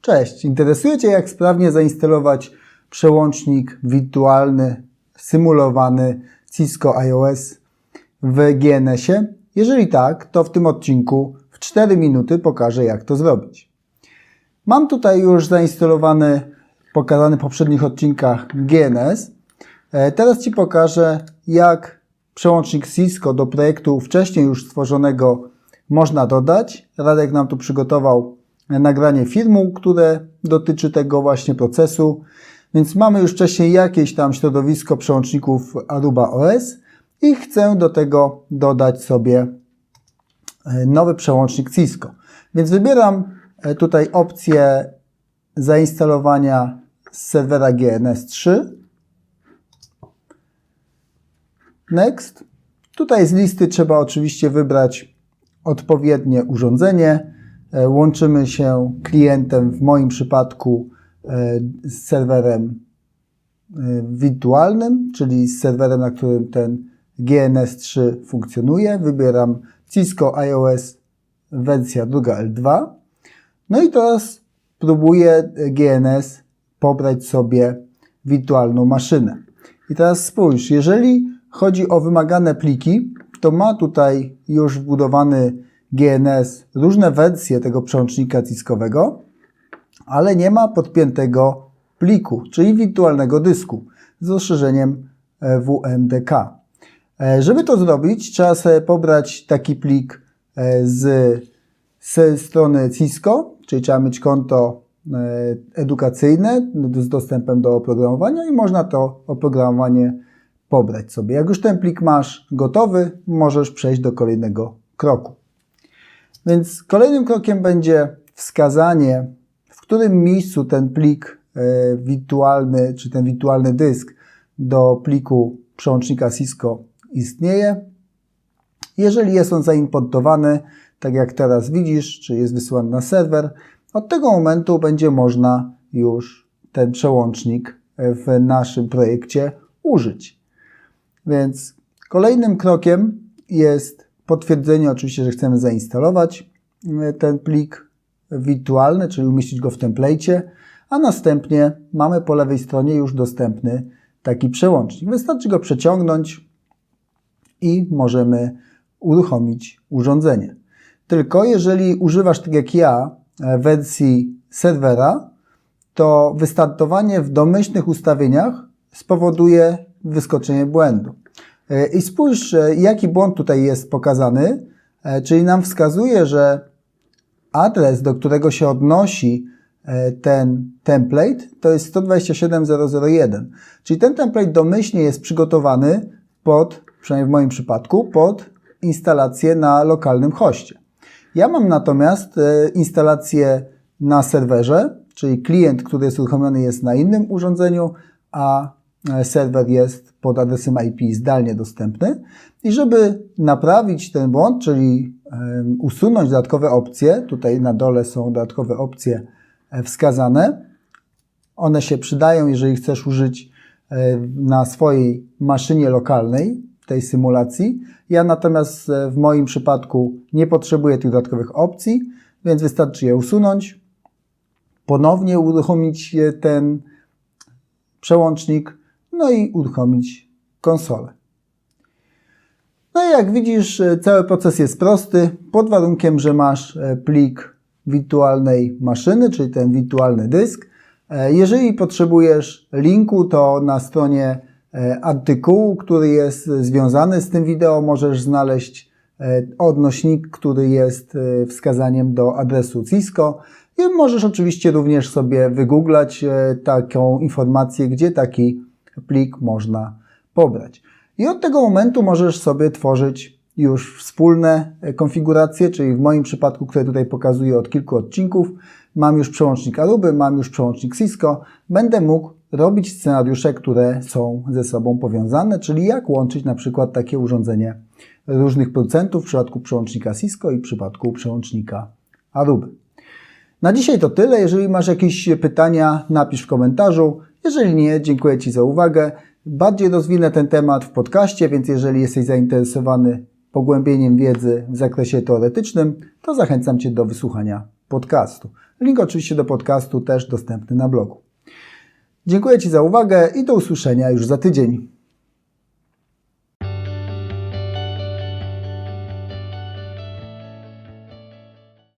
Cześć, interesuje Cię jak sprawnie zainstalować przełącznik wirtualny, symulowany Cisco iOS w GNS-ie? Jeżeli tak, to w tym odcinku w 4 minuty pokażę jak to zrobić. Mam tutaj już zainstalowany, pokazany w poprzednich odcinkach GNS. E, Teraz Ci pokażę jak przełącznik Cisco do projektu wcześniej już stworzonego można dodać. Radek nam tu przygotował nagranie filmu, które dotyczy tego właśnie procesu. Więc mamy już wcześniej jakieś tam środowisko przełączników Aruba OS i chcę do tego dodać sobie nowy przełącznik Cisco. Więc wybieram tutaj opcję zainstalowania serwera GNS3. Next. Tutaj z listy trzeba oczywiście wybrać odpowiednie urządzenie. Łączymy się klientem, w moim przypadku z serwerem wirtualnym, czyli z serwerem, na którym ten GNS3 funkcjonuje. Wybieram Cisco iOS wersja 2L2. No i teraz próbuję GNS pobrać sobie wirtualną maszynę. I teraz spójrz, jeżeli chodzi o wymagane pliki, to ma tutaj już wbudowany GNS różne wersje tego przełącznika ciskowego, ale nie ma podpiętego pliku, czyli wirtualnego dysku z rozszerzeniem WMDK. Żeby to zrobić, trzeba sobie pobrać taki plik z, z strony Cisco, czyli trzeba mieć konto edukacyjne z dostępem do oprogramowania i można to oprogramowanie pobrać sobie. Jak już ten plik masz gotowy, możesz przejść do kolejnego kroku. Więc kolejnym krokiem będzie wskazanie, w którym miejscu ten plik wirtualny, czy ten wirtualny dysk do pliku przełącznika Cisco istnieje. Jeżeli jest on zaimportowany, tak jak teraz widzisz, czy jest wysyłany na serwer, od tego momentu będzie można już ten przełącznik w naszym projekcie użyć. Więc kolejnym krokiem jest potwierdzenie oczywiście, że chcemy zainstalować ten plik wirtualny, czyli umieścić go w template, a następnie mamy po lewej stronie już dostępny taki przełącznik. Wystarczy go przeciągnąć i możemy uruchomić urządzenie. Tylko jeżeli używasz, tak jak ja, wersji serwera, to wystartowanie w domyślnych ustawieniach spowoduje wyskoczenie błędu. I spójrz, jaki błąd tutaj jest pokazany, czyli nam wskazuje, że adres, do którego się odnosi ten template, to jest 127.0.0.1. Czyli ten template domyślnie jest przygotowany pod, przynajmniej w moim przypadku, pod instalację na lokalnym hoście. Ja mam natomiast instalację na serwerze, czyli klient, który jest uruchomiony jest na innym urządzeniu, a serwer jest pod adresem IP zdalnie dostępny. I żeby naprawić ten błąd, czyli usunąć dodatkowe opcje, tutaj na dole są dodatkowe opcje wskazane. One się przydają, jeżeli chcesz użyć na swojej maszynie lokalnej tej symulacji. Ja natomiast w moim przypadku nie potrzebuję tych dodatkowych opcji, więc wystarczy je usunąć, ponownie uruchomić ten przełącznik, no i uruchomić konsolę. No i jak widzisz, cały proces jest prosty, pod warunkiem, że masz plik wirtualnej maszyny, czyli ten wirtualny dysk. Jeżeli potrzebujesz linku, to na stronie artykułu, który jest związany z tym wideo, możesz znaleźć odnośnik, który jest wskazaniem do adresu Cisco. I możesz oczywiście również sobie wygooglać taką informację, gdzie taki plik można pobrać. I od tego momentu możesz sobie tworzyć już wspólne konfiguracje, czyli w moim przypadku, które tutaj pokazuję od kilku odcinków, mam już przełącznik Aruby, mam już przełącznik Cisco, będę mógł robić scenariusze, które są ze sobą powiązane, czyli jak łączyć na przykład takie urządzenie różnych producentów w przypadku przełącznika Cisco i w przypadku przełącznika Aruby. Na dzisiaj to tyle. Jeżeli masz jakieś pytania, napisz w komentarzu. Jeżeli nie, dziękuję Ci za uwagę. Bardziej rozwinę ten temat w podcaście, więc jeżeli jesteś zainteresowany pogłębieniem wiedzy w zakresie teoretycznym, to zachęcam Cię do wysłuchania podcastu. Link oczywiście do podcastu też dostępny na blogu. Dziękuję Ci za uwagę i do usłyszenia już za tydzień.